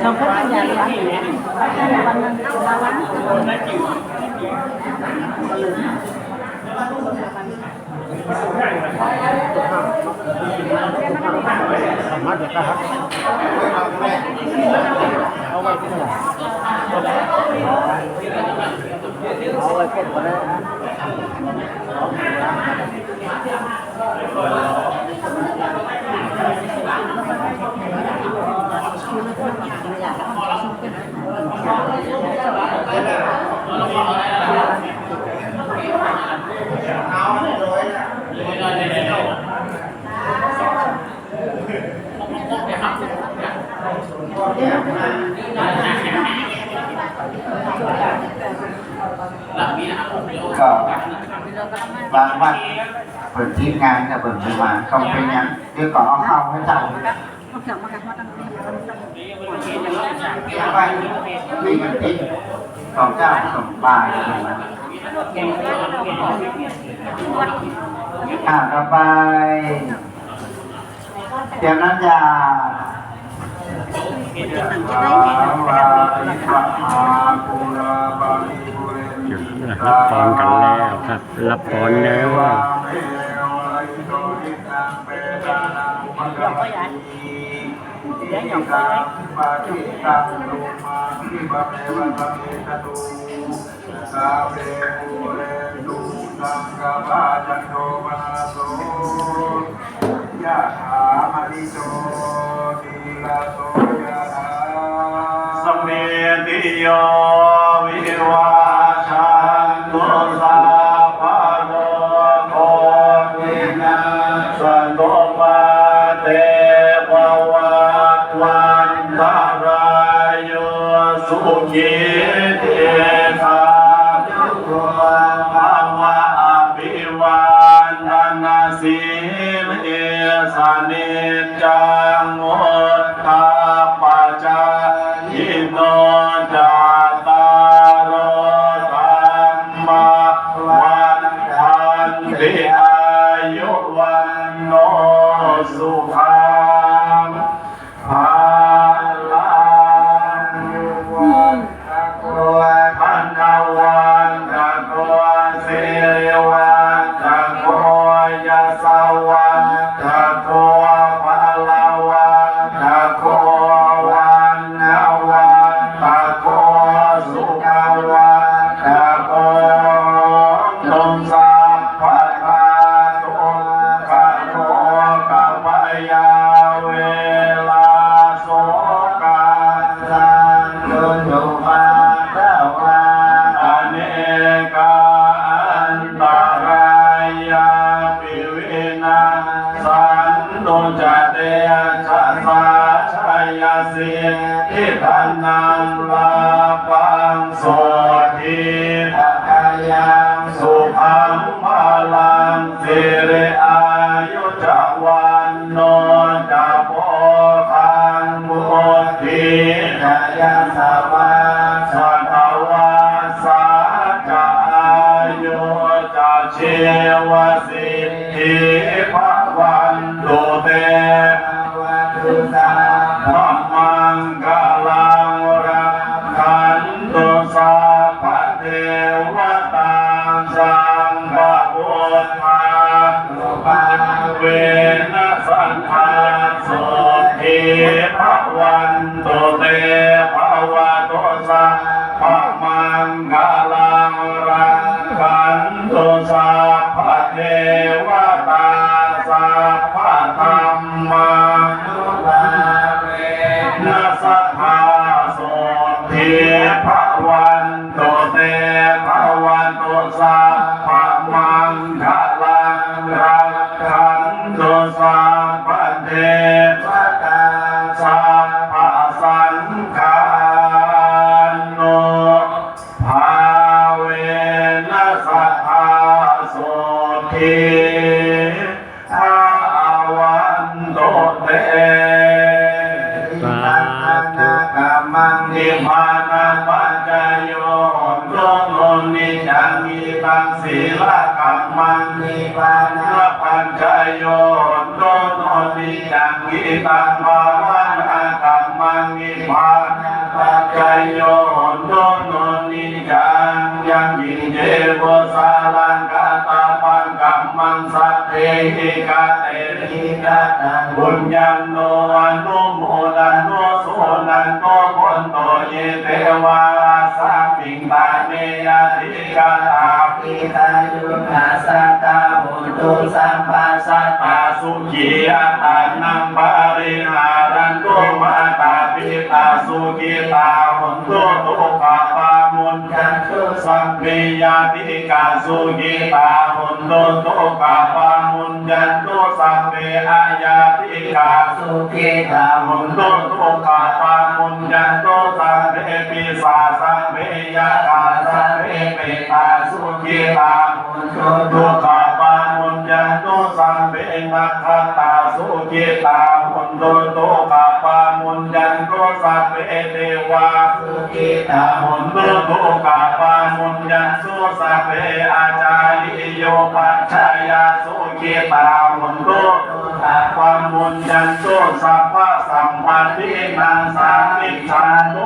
เราก็พยายามวันนึงเราวันนี้มาเด็กนะครับเอาไว้ที่ไหนเอาไว้คนมาแล้ว Ờ. và mặt ปิดทีมงานจะเปิดไปมาต้องเป็นยังเดี๋ยวก็เอาเข้าให้จังไปมีกันติดสองเจ้าสองบ่ายเลยนะอ่าต่อไปเตรียมน้ำยารับพรกันแล้วครับ รับพรแล้ว สาเวภูเรตุสังกปาจันโทปนาโสยะถามณิโชติลาโสยะถาสมเมติโย สุขีเทธายุโกภาวะอภิวันทนาสีเลสานิจจังโมทาปัจจายโนจตตารโอธรรมวันทันติอายุวันโนสุขั สวันต ทยาสวาสัตวาสาจะอายุจะเชวสิทิภวันตุเตวันตุสาพมังกาลังรักขันตุสาพะเทวตาสังฆพุทธาเวนะสันทา มังศีลกัมมังนิพานาปัจจโยโยโนนิจังมีตังภาวันกัมมังนิพานปัจจโยโยโนนิจังยังยิงเจวสาลังกาตาปังกัมมังสัตเทหิกาเตหิกาตังบุญญังโนอนุโมดันโนโสนันโตคนโตเยเทวาสัพพิงตาเมยติกาาสุขีอัตานังปาริหารันตุมาตาปิตาสุขีตาหุนโตตุกาปามุนจันตุสัมเมยาติกาสุขีตาหุนโตตุกาปามุนจันตุสัมเมอายาติกาสุขีตาหุนโตตุกาปามุนจันตุสัมเมปิสาสัมเมยาตาสัมเมเปตาสุขีตาหุนโตตุปาาสุขีตาหุนตุตุกาปามุนจันตุสัมเมเทวาสุขีตาหุนตุตุกาปามุนจันตุสัมเมอาจาริโยปัจจายาสุขีตาหุนตุความมุญยันโตสัพพะสัมปันตินังสาปิชาโต